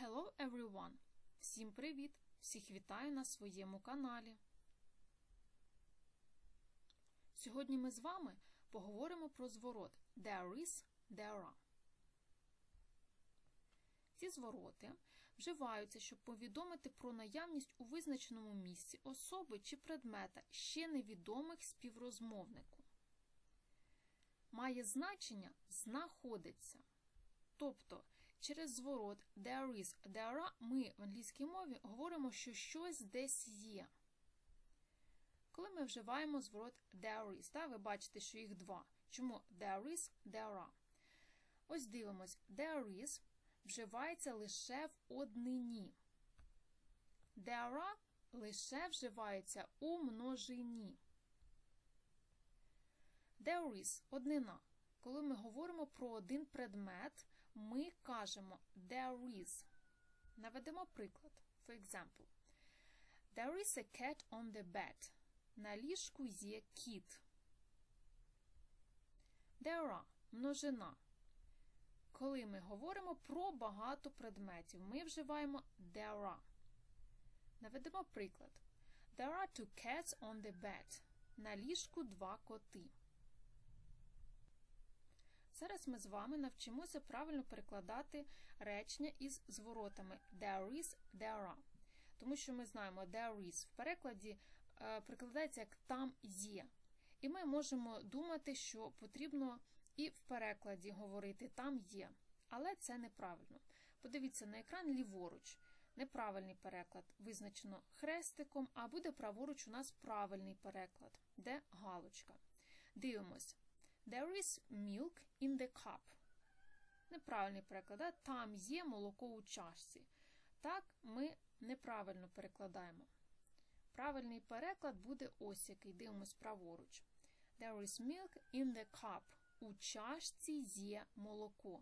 Hello everyone! Всім привіт! Всіх вітаю на своєму каналі. Сьогодні ми з вами поговоримо про зворот there is, there are. Ці звороти вживаються, щоб повідомити про наявність у визначеному місці особи чи предмета ще невідомих співрозмовнику. Має значення знаходиться. Тобто через зворот there is, there are ми в англійській мові говоримо, що щось десь є. Коли ми вживаємо зворот there is, та, ви бачите, що їх два. Чому there is, there are? Ось дивимось, there is вживається лише в однині. There are лише вживається у множині. There is однина. Коли ми говоримо про один предмет, ми кажемо there is. Наведемо приклад. For example, there is a cat on the bed. На ліжку є кіт. There are множина. Коли ми говоримо про багато предметів, ми вживаємо there are. Наведемо приклад. There are two cats on the bed. На ліжку два коти. Зараз ми з вами навчимося правильно перекладати речення із зворотами there is, there are. Тому що ми знаємо there is в перекладі е, перекладається як там є. І ми можемо думати, що потрібно і в перекладі говорити там є. Але це неправильно. Подивіться на екран ліворуч. Неправильний переклад визначено хрестиком, а буде праворуч у нас правильний переклад, де галочка. Дивимось. There is milk in the cup. Неправильний переклад. Да? Там є молоко у чашці. Так, ми неправильно перекладаємо. Правильний переклад буде ось який. Дивимось праворуч. There is milk in the cup. У чашці є молоко.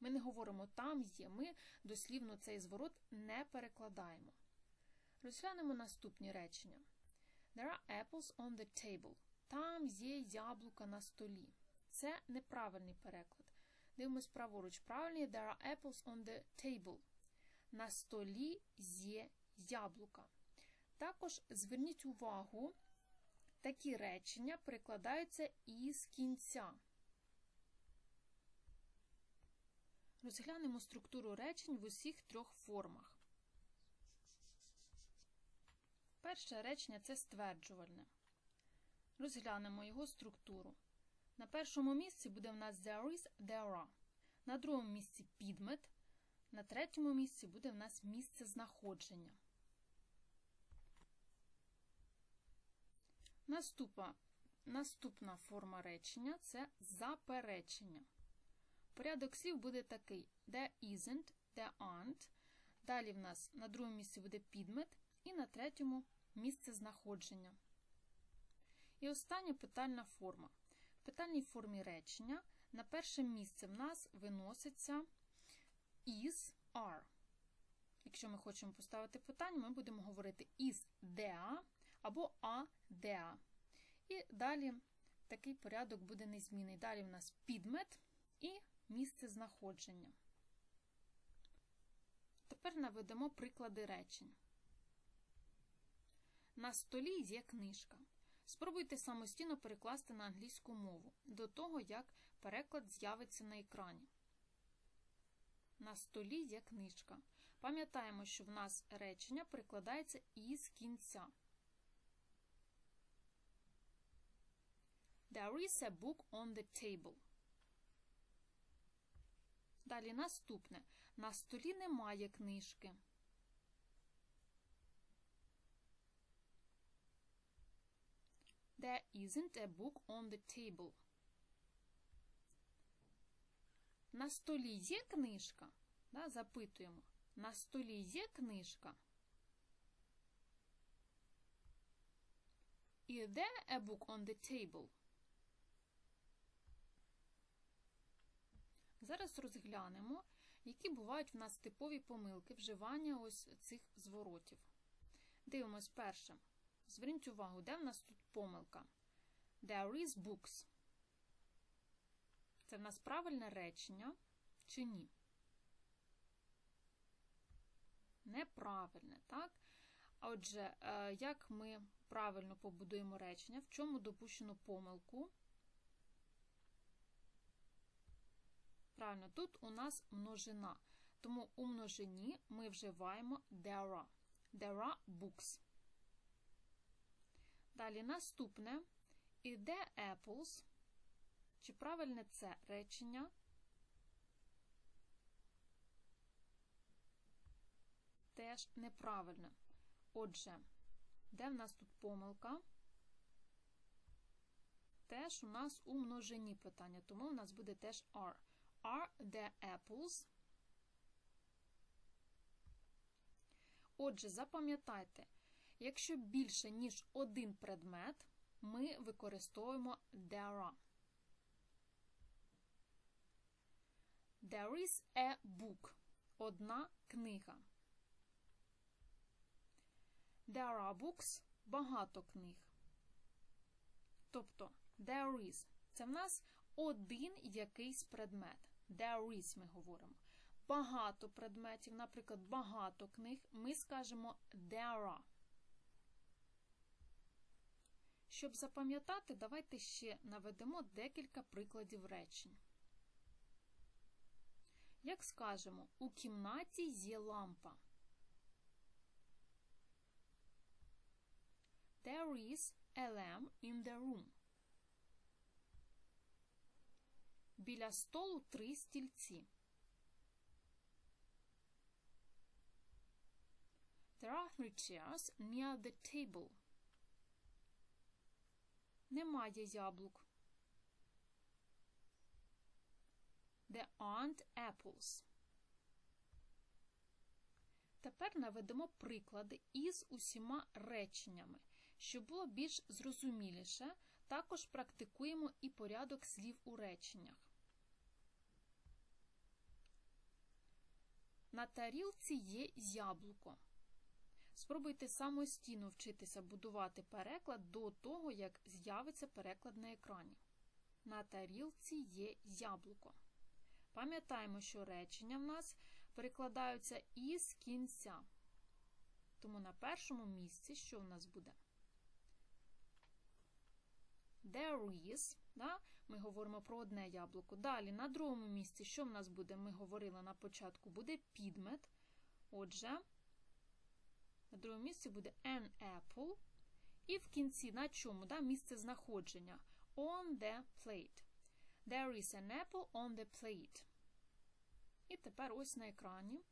Ми не говоримо там є, ми дослівно цей зворот не перекладаємо. Розглянемо наступні речення. There are apples on the table. Там є яблука на столі. Це неправильний переклад. Дивимось праворуч. Правильний there are apples on the table. На столі є яблука. Також зверніть увагу, такі речення перекладаються із кінця. Розглянемо структуру речень в усіх трьох формах. Перше речення це стверджувальне. Розглянемо його структуру. На першому місці буде в нас there is, there are. На другому місці підмет. На третьому місці буде в нас місце знаходження. Наступна, наступна форма речення це заперечення. Порядок слів буде такий: there isn't, there aren't. Далі в нас на другому місці буде підмет, і на третьому місце знаходження. І остання питальна форма. В питальній формі речення на перше місце в нас виноситься is, are. Якщо ми хочемо поставити питання, ми будемо говорити is there або a there. І далі такий порядок буде незмінний. Далі в нас підмет і місце знаходження. Тепер наведемо приклади речень. На столі є книжка. Спробуйте самостійно перекласти на англійську мову до того, як переклад з'явиться на екрані. На столі є книжка. Пам'ятаємо, що в нас речення перекладається із кінця. There is a book on the table. Далі наступне. На столі немає книжки. There isn't a book on the table. На столі є книжка? Да, Запитуємо. На столі є книжка? Is there a book on the table? Зараз розглянемо, які бувають в нас типові помилки вживання ось цих зворотів. Дивимось перше. Зверніть увагу, де в нас тут помилка? There is books. Це в нас правильне речення чи ні? неправильне, так? Отже, е, як ми правильно побудуємо речення, в чому допущено помилку? Правильно, тут у нас множина. Тому у множині ми вживаємо there are. There are books. Далі наступне іде apples. Чи правильне це речення? Теж неправильне. Отже, де в нас тут помилка? Теж у нас у множині питання, тому у нас буде теж are. Are the apples? Отже, запам'ятайте, якщо більше, ніж один предмет, ми використовуємо there are. There is a book. Одна книга. There are books – багато книг. Тобто, there is – це в нас один якийсь предмет. There is ми говоримо. Багато предметів, наприклад, багато книг, ми скажемо there are. Щоб запам'ятати, давайте ще наведемо декілька прикладів речень. Як скажемо, у кімнаті є лампа. There is a lamp in the room. Біля столу три стільці. There are three chairs near the table. Немає яблук. There aren't apples. Тепер наведемо приклади із усіма реченнями. Щоб було більш зрозуміліше, також практикуємо і порядок слів у реченнях. На тарілці є яблуко. Спробуйте самостійно вчитися будувати переклад до того, як з'явиться переклад на екрані. На тарілці є яблуко. Пам'ятаємо, що речення в нас перекладаються із кінця. Тому на першому місці що в нас буде? There is, да? ми говоримо про одне яблуко. Далі, на другому місці, що в нас буде? Ми говорили на початку, буде підмет. Отже, на другому місці буде an apple. І в кінці на чому? Да? Місце знаходження. On the plate. There is an apple on the plate. І тепер ось на екрані.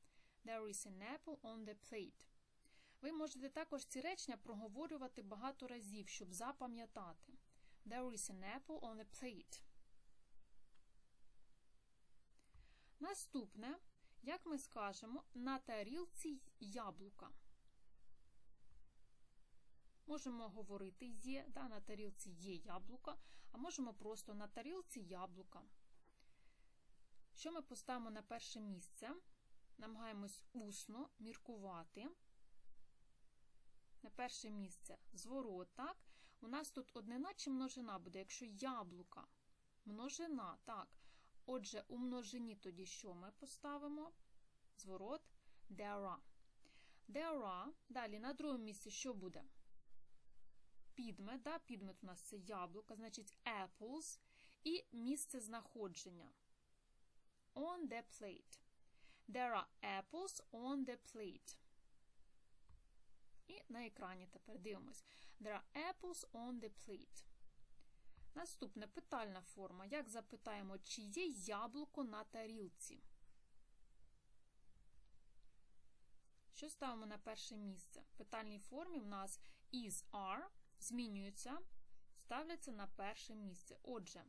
There is an apple on the plate. Ви можете також ці речення проговорювати багато разів, щоб запам'ятати. There is an apple on the plate. Наступне, як ми скажемо, на тарілці яблука. Можемо говорити є, да, на тарілці є яблука, а можемо просто на тарілці яблука. Що ми поставимо на перше місце? Намагаємось усно міркувати. На перше місце зворот, так? У нас тут однина чи множина буде, якщо яблука. Множина, так. Отже, у множині тоді що ми поставимо? Зворот there are. There are. Далі на другому місці що буде? Підмет, да? підмет у нас це яблука, значить apples. І місце знаходження. On the plate. There are apples on the plate. І на екрані тепер дивимось. There are apples on the plate. Наступне питальна форма. Як запитаємо, чи є яблуко на тарілці? Що ставимо на перше місце? В питальній формі в нас is are змінюються, ставляться на перше місце. Отже,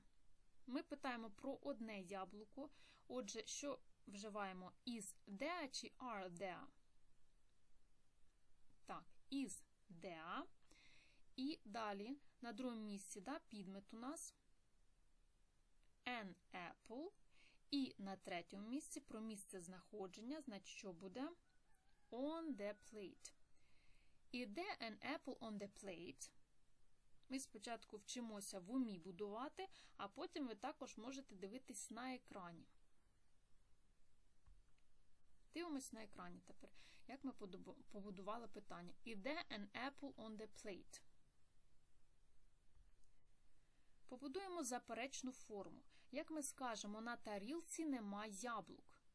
ми питаємо про одне яблуко. Отже, що вживаємо is there чи are there? Так, is there. І далі на другому місці да, підмет у нас an apple. І на третьому місці про місце знаходження, значить, що буде on the plate. Іде an apple on the plate. Ми спочатку вчимося в умі будувати, а потім ви також можете дивитись на екрані. Дивимось на екрані тепер, як ми побудували питання. Іде an apple on the plate. Побудуємо заперечну форму. Як ми скажемо, на тарілці нема яблук.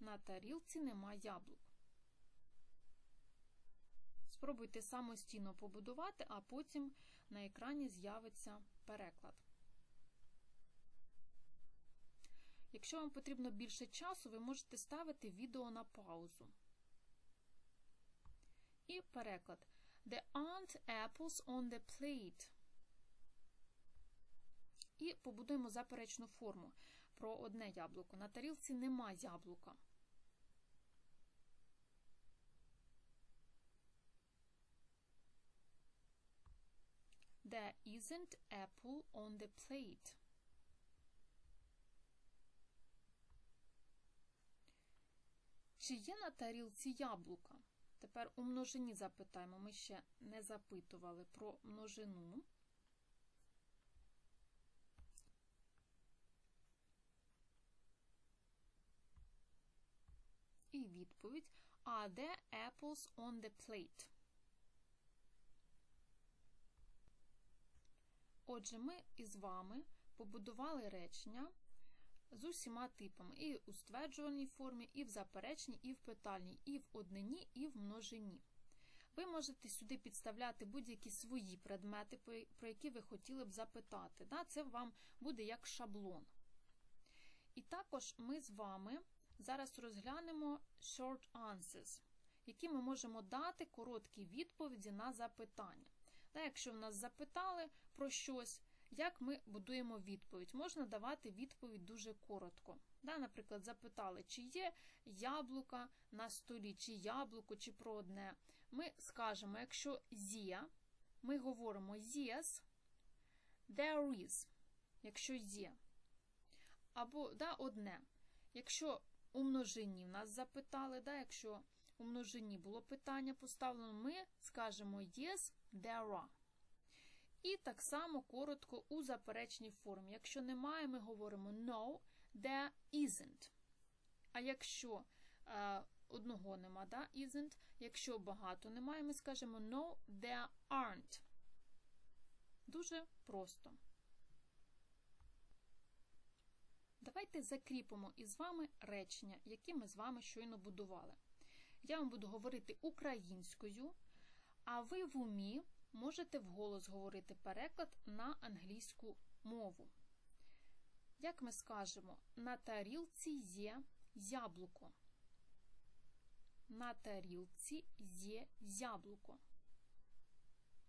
На тарілці нема яблук. Спробуйте самостійно побудувати, а потім на екрані з'явиться переклад. Якщо вам потрібно більше часу, ви можете ставити відео на паузу. І переклад. There aren't apples on the plate. І побудуємо заперечну форму про одне яблуко. На тарілці нема яблука. There isn't apple on the plate. Чи є на тарілці яблука? Тепер у множині запитаємо. Ми ще не запитували про множину. І відповідь Are there apples on the plate? Отже, ми із вами побудували речення з усіма типами. І у стверджувальній формі, і в заперечній, і в питальній, і в однині, і в множині. Ви можете сюди підставляти будь-які свої предмети, про які ви хотіли б запитати. Це вам буде як шаблон. І також ми з вами зараз розглянемо short answers, які ми можемо дати короткі відповіді на запитання. Да, якщо в нас запитали про щось, як ми будуємо відповідь? Можна давати відповідь дуже коротко. Да, Наприклад, запитали, чи є яблука на столі, чи яблуко, чи про одне. Ми скажемо, якщо є, ми говоримо yes, there is, якщо є. Або да, одне. Якщо у множині в нас запитали, да, якщо у множині було питання поставлено, ми скажемо yes, there are. І так само коротко у заперечній формі. Якщо немає, ми говоримо no, there isn't. А якщо е, одного нема, да, isn't, якщо багато немає, ми скажемо no, there aren't. Дуже просто. Давайте закріпимо із вами речення, які ми з вами щойно будували. Я вам буду говорити українською, а ви в умі можете вголос говорити переклад на англійську мову. Як ми скажемо, на тарілці є яблуко. На тарілці є яблуко.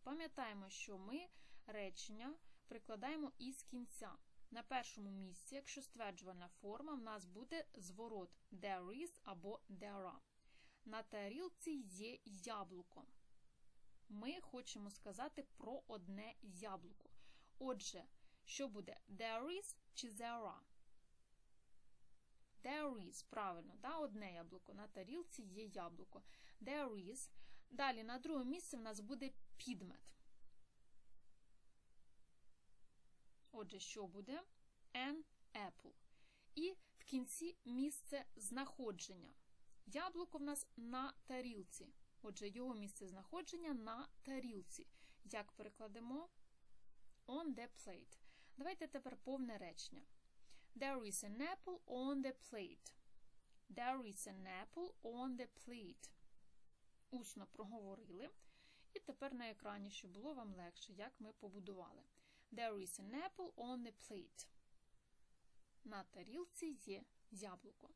Пам'ятаємо, що ми речення прикладаємо із кінця. На першому місці, якщо стверджувальна форма, в нас буде зворот there is або there are. На тарілці є яблуко. Ми хочемо сказати про одне яблуко. Отже, що буде there is чи there are? There is, правильно, да, одне яблуко. На тарілці є яблуко. There is. Далі на другому місці в нас буде підмет. Отже, що буде? An apple. І в кінці місце знаходження. Яблуко в нас на тарілці. Отже, його місце знаходження на тарілці. Як перекладемо? On the plate. Давайте тепер повне речення. There is an apple on the plate. There is an apple on the plate. Усно проговорили. І тепер на екрані, щоб було вам легше, як ми побудували. There is an apple on the plate. На тарілці є яблуко.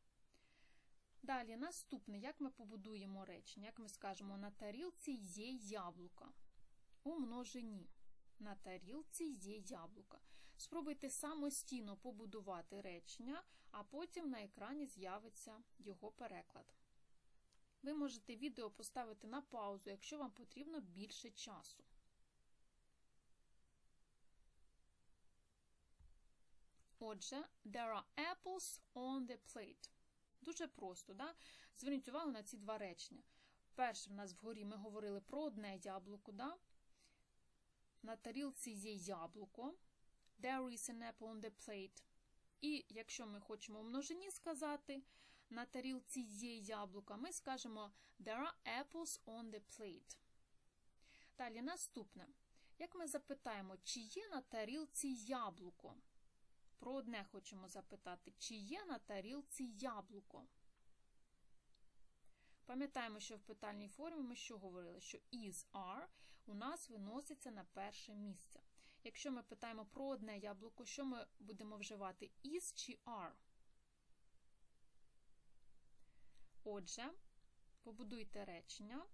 Далі, наступне, як ми побудуємо речення, як ми скажемо, на тарілці є яблука. У множині. На тарілці є яблука. Спробуйте самостійно побудувати речення, а потім на екрані з'явиться його переклад. Ви можете відео поставити на паузу, якщо вам потрібно більше часу. Отже, there are apples on the plate. Дуже просто, да? Зверніть увагу на ці два речення. Перше, в нас вгорі ми говорили про одне яблуко, да? На тарілці є яблуко. There is an apple on the plate. І якщо ми хочемо в множині сказати, на тарілці є яблука, ми скажемо There are apples on the plate. Далі наступне. Як ми запитаємо, чи є на тарілці яблуко? Про одне хочемо запитати, чи є на тарілці яблуко? Пам'ятаємо, що в питальній формі ми що говорили? Що is are у нас виноситься на перше місце. Якщо ми питаємо про одне яблуко, що ми будемо вживати? Is чи are? Отже, побудуйте речення.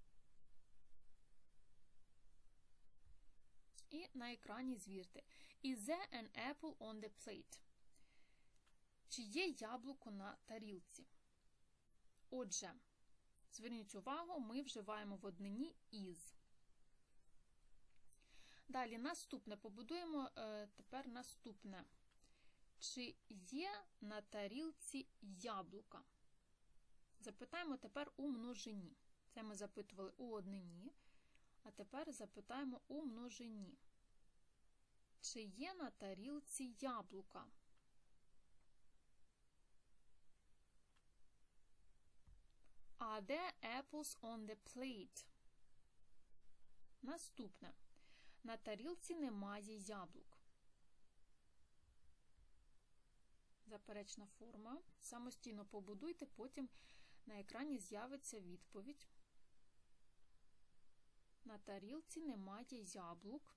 І на екрані звірте. Is there an apple on the plate? Чи є яблуко на тарілці? Отже, зверніть увагу, ми вживаємо в однині is. Далі наступне побудуємо е, тепер наступне. Чи є на тарілці яблука? Запитаємо тепер у множині. Це ми запитували у однині. А тепер запитаємо у множині. Чи є на тарілці яблука? Are there apples on the plate? Наступне. На тарілці немає яблук. Заперечна форма. Самостійно побудуйте, потім на екрані з'явиться відповідь. На тарілці немає яблук.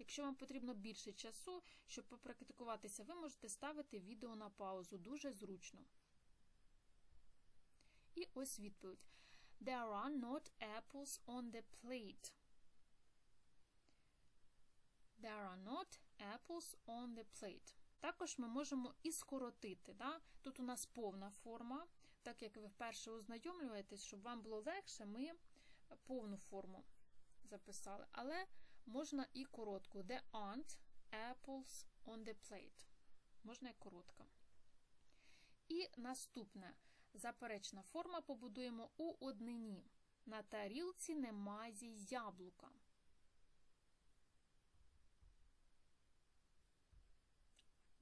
Якщо вам потрібно більше часу, щоб попрактикуватися, ви можете ставити відео на паузу. Дуже зручно. І ось відповідь. There are not apples on the plate. There are not apples on the plate. Також ми можемо і скоротити. Да? Тут у нас повна форма. Так як ви вперше ознайомлюєтесь, щоб вам було легше, ми повну форму записали. Але можна і коротку. There aren't apples on the plate. Можна і коротка. І наступне. Заперечна форма побудуємо у однині. На тарілці немає яблука.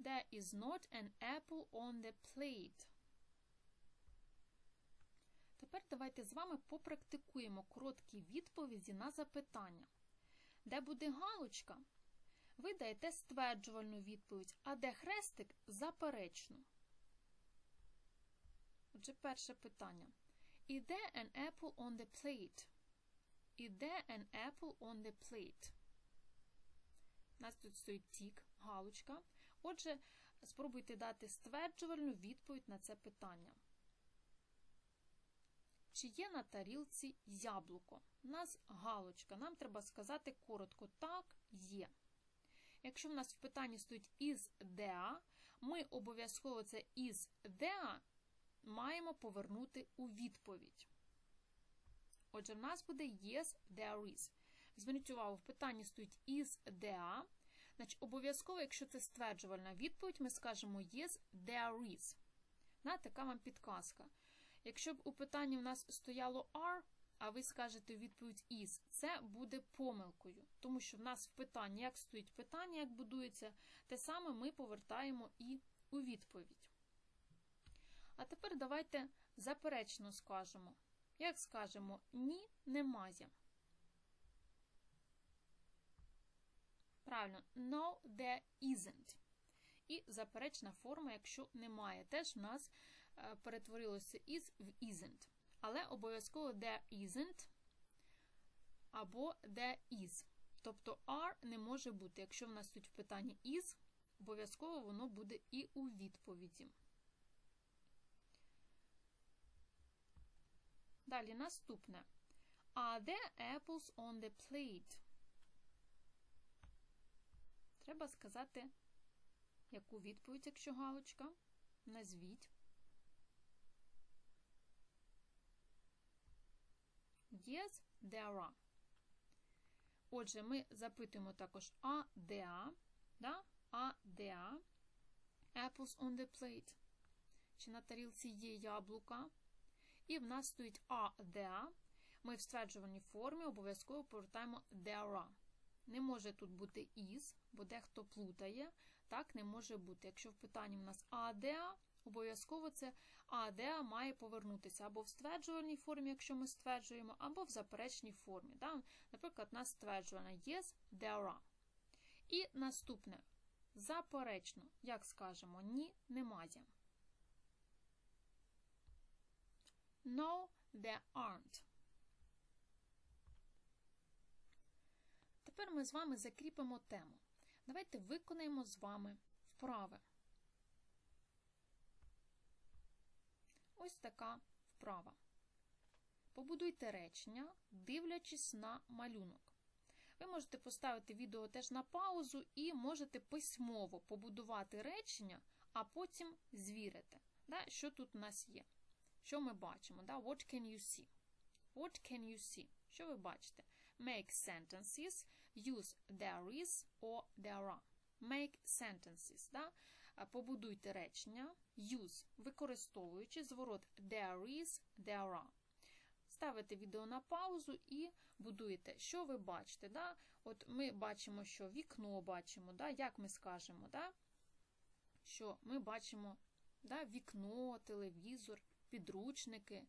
There is not an apple on the plate. Тепер давайте з вами попрактикуємо короткі відповіді на запитання. Де буде галочка? Ви даєте стверджувальну відповідь, а де хрестик заперечну. Отже, перше питання. Іде an apple on the plate? Іде an apple on the plate? У нас тут стоїть тік, галочка. Отже, спробуйте дати стверджувальну відповідь на це питання. Чи є на тарілці яблуко? У нас галочка. Нам треба сказати коротко так, є. Якщо в нас в питанні стоїть із there, ми обов'язково це із there маємо повернути у відповідь. Отже, в нас буде yes, there is. Зверніть увагу, в питанні стоїть is there. Значить, обов'язково, якщо це стверджувальна відповідь, ми скажемо yes, there is. Така вам підказка. Якщо б у питанні в нас стояло are, а ви скажете відповідь is, це буде помилкою. Тому що в нас в питанні, як стоїть питання, як будується, те саме ми повертаємо і у відповідь. А тепер давайте заперечно скажемо. Як скажемо ні, немає. Правильно, no, there isn't. І заперечна форма, якщо немає. Теж в нас перетворилося is в isn't. Але обов'язково there isn't або there is. Тобто are не може бути. Якщо в нас тут в питанні is, обов'язково воно буде і у відповіді. Далі наступне. Are there apples on the plate? Треба сказати, яку відповідь, якщо галочка. Назвіть. Yes, there are. Отже, ми запитуємо також are there, да? are there apples on the plate. Чи на тарілці є яблука? І в нас стоїть are there. Ми в стверджуваній формі обов'язково повертаємо there. Не може тут бути is, бо дехто плутає. так не може бути. Якщо в питанні в нас АДА, обов'язково це АДА має повернутися або в стверджувальній формі, якщо ми стверджуємо, або в заперечній формі. Да? Наприклад, у нас стверджувана yes, there are. І наступне заперечно, як скажемо, ні, немає. No, there aren't. Тепер ми з вами закріпимо тему. Давайте виконаємо з вами вправи. Ось така вправа. Побудуйте речення, дивлячись на малюнок. Ви можете поставити відео теж на паузу і можете письмово побудувати речення, а потім звірити, да, що тут у нас є. Що ми бачимо? Да? What can you see? What can you see? Що ви бачите? Make sentences, use there is or there are. Make sentences. Да? Побудуйте речення, use, використовуючи зворот there is, there are. Ставите відео на паузу і будуєте, що ви бачите. Да? От Ми бачимо, що вікно бачимо, да? як ми скажемо, да? що ми бачимо да? вікно, телевізор, підручники.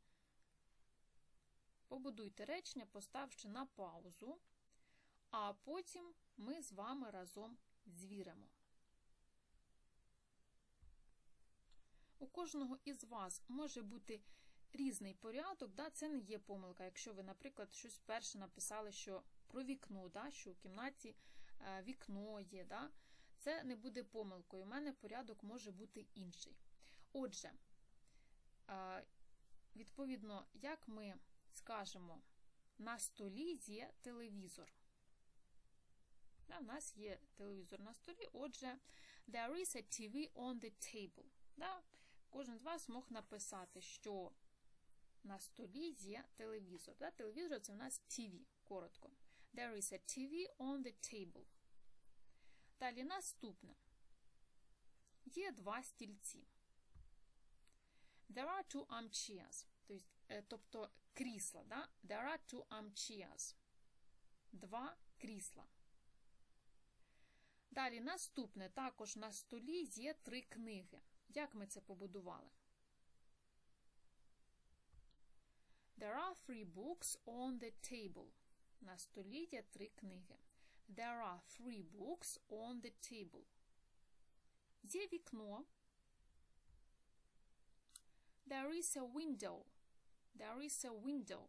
Побудуйте речення, поставши на паузу, а потім ми з вами разом звіримо. У кожного із вас може бути різний порядок, да, це не є помилка. Якщо ви, наприклад, щось перше написали, що про вікно, да, що у кімнаті е, вікно є, да, це не буде помилкою. У мене порядок може бути інший. Отже, е, відповідно, як ми скажемо, на столі є телевізор. Да, У нас є телевізор на столі, отже, there is a TV on the table. Да? Кожен з вас мог написати, що на столі є телевізор. Да? Телевізор це у нас TV, коротко. There is a TV on the table. Далі наступне. Є два стільці. There are two armchairs. Тобто крісла. Да? There are two armchairs. Два крісла. Далі наступне. Також на столі є три книги. Як ми це побудували? There are three books on the table. На столі є три книги. There are three books on the table. Є вікно. There is a window. There is a window.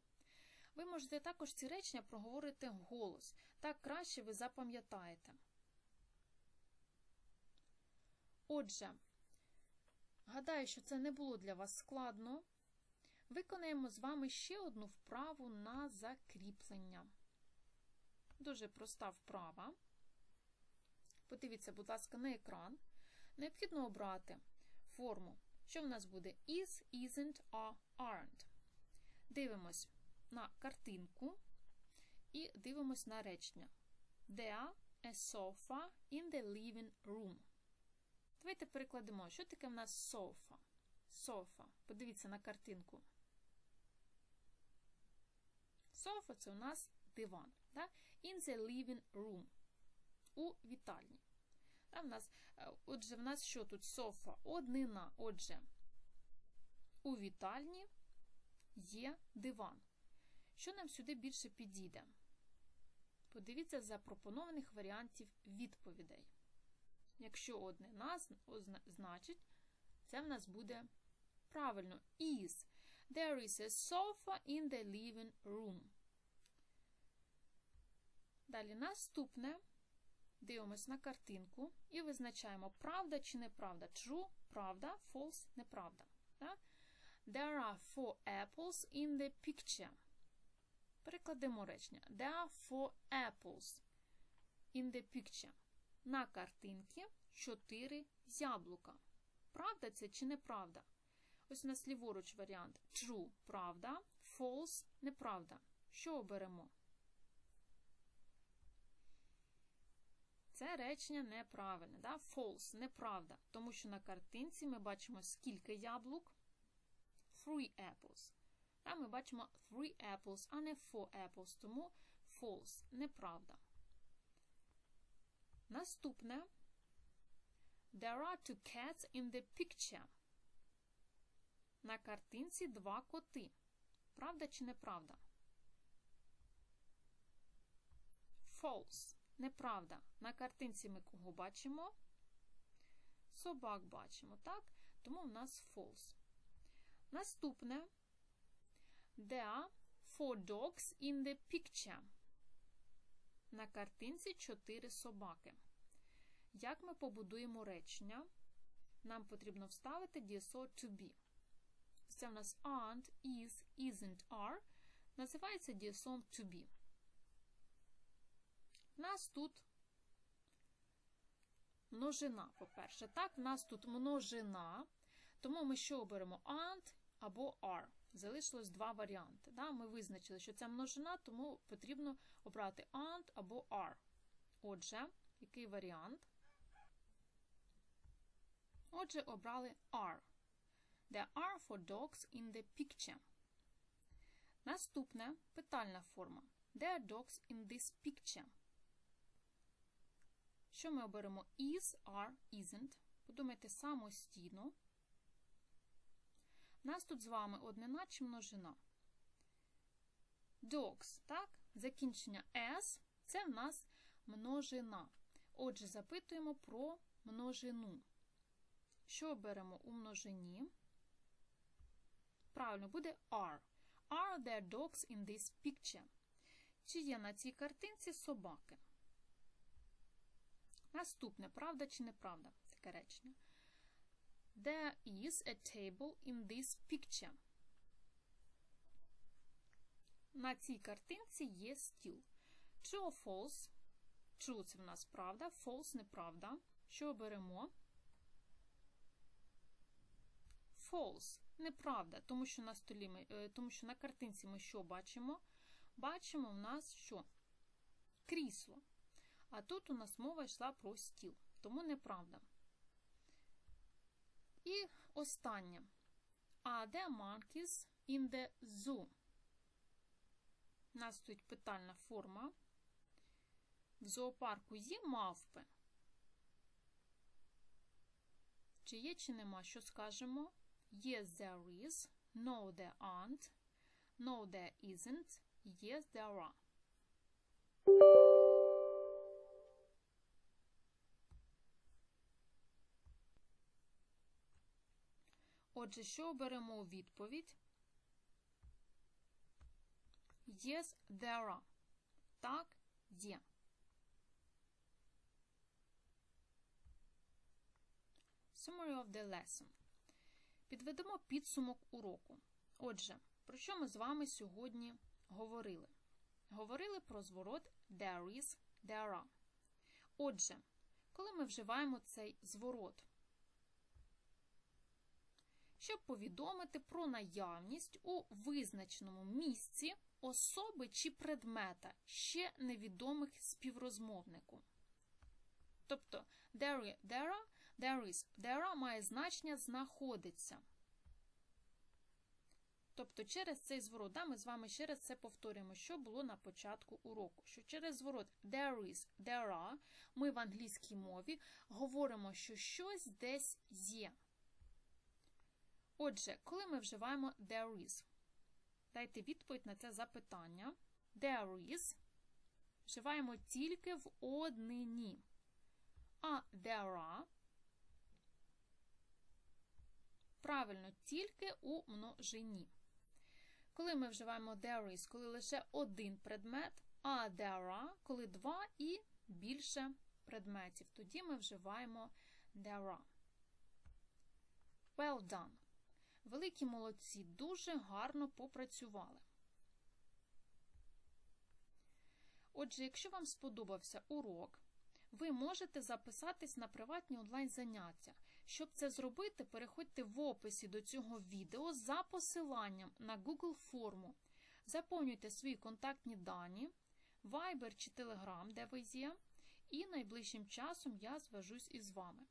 Ви можете також ці речення проговорити голос. Так краще ви запам'ятаєте. Отже, гадаю, що це не було для вас складно. Виконаємо з вами ще одну вправу на закріплення. Дуже проста вправа. Подивіться, будь ласка, на екран. Необхідно обрати форму. Що в нас буде? Is, isn't, are, aren't. Дивимось на картинку і дивимось на речення. There a sofa in the living room. Давайте перекладемо, що таке в нас софа. Софа. Подивіться на картинку. Софа це у нас диван. Да? In the living room. У вітальні. Да, в нас, Отже, в нас що тут софа? Однина. Отже, у вітальні є диван. Що нам сюди більше підійде? Подивіться запропонованих варіантів відповідей. Якщо однина, значить, це в нас буде правильно is. There is a sofa in the living room. Далі наступне. Дивимось на картинку і визначаємо, правда чи неправда. True – правда, false – неправда. Так? There are four apples in the picture. Перекладемо речення. There are four apples in the picture. На картинці чотири яблука. Правда це чи неправда? Ось у нас ліворуч варіант. True – правда, false – неправда. Що оберемо? Це речення неправильне. Да? False – неправда. Тому що на картинці ми бачимо скільки яблук. Three apples. А ми бачимо three apples, а не four apples, тому false – неправда. Наступне There are two cats in the picture. На картинці два коти. Правда чи неправда? False. Неправда. На картинці ми кого бачимо? Собак бачимо, так? Тому в нас false. Наступне. There are four dogs in the picture. На картинці чотири собаки. Як ми побудуємо речення? Нам потрібно вставити дієслово to be. Це в нас aren't, is, isn't, are. Називається дієсловом to be. У нас тут множина, по-перше. Так, в нас тут множина. Тому ми що оберемо aren't або are. Залишилось два варіанти. Да? Ми визначили, що це множина, тому потрібно обрати aren't або are. Отже, який варіант? Отже, обрали are. There are four dogs in the picture. Наступне питальна форма. There are dogs in this picture. Що ми оберемо? Is, are, isn't. Подумайте самостійно. Нас тут з вами однина чи множина. Dogs, так? Закінчення S це в нас множина. Отже, запитуємо про множину. Що беремо у множині? Правильно, буде are. Are there dogs in this picture? Чи є на цій картинці собаки? Наступне, правда чи неправда? Таке речення. There is a table in this picture. На цій картинці є стіл. True or false? True – це в нас правда, false – неправда. Що беремо? False – неправда, тому що на столі ми, е, тому що на картинці ми що бачимо? Бачимо в нас що? Крісло. А тут у нас мова йшла про стіл, тому неправда. І останнє. Are there monkeys in the zoo? Нас стоїть питальна форма. В зоопарку є мавпи? Чи є, чи нема? Що скажемо? Yes, there is. No, there aren't. No, there isn't. Yes, there are. Отже, що беремо у відповідь? Yes, there are. Так, є. Summary of the lesson. Підведемо підсумок уроку. Отже, про що ми з вами сьогодні говорили? Говорили про зворот there is, there are. Отже, коли ми вживаємо цей зворот, щоб повідомити про наявність у визначеному місці особи чи предмета, ще невідомих співрозмовнику. Тобто, there, there, there is, there має значення знаходиться. Тобто, через цей зворот, да, ми з вами ще раз це повторюємо, що було на початку уроку. Що через зворот there is, there are, ми в англійській мові говоримо, що щось десь є. Отже, коли ми вживаємо there is, дайте відповідь на це запитання. There is вживаємо тільки в однині. А there are правильно тільки у множині. Коли ми вживаємо there is, коли лише один предмет, а there are, коли два і більше предметів, тоді ми вживаємо there are. Well done. Великі молодці, дуже гарно попрацювали. Отже, якщо вам сподобався урок, ви можете записатись на приватні онлайн-заняття. Щоб це зробити, переходьте в описі до цього відео за посиланням на Google форму. Заповнюйте свої контактні дані, Viber чи Telegram, де ви є, і найближчим часом я зв'яжусь із вами.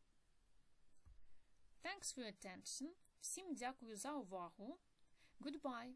Thanks for your attention. Всім дякую за увагу. Goodbye!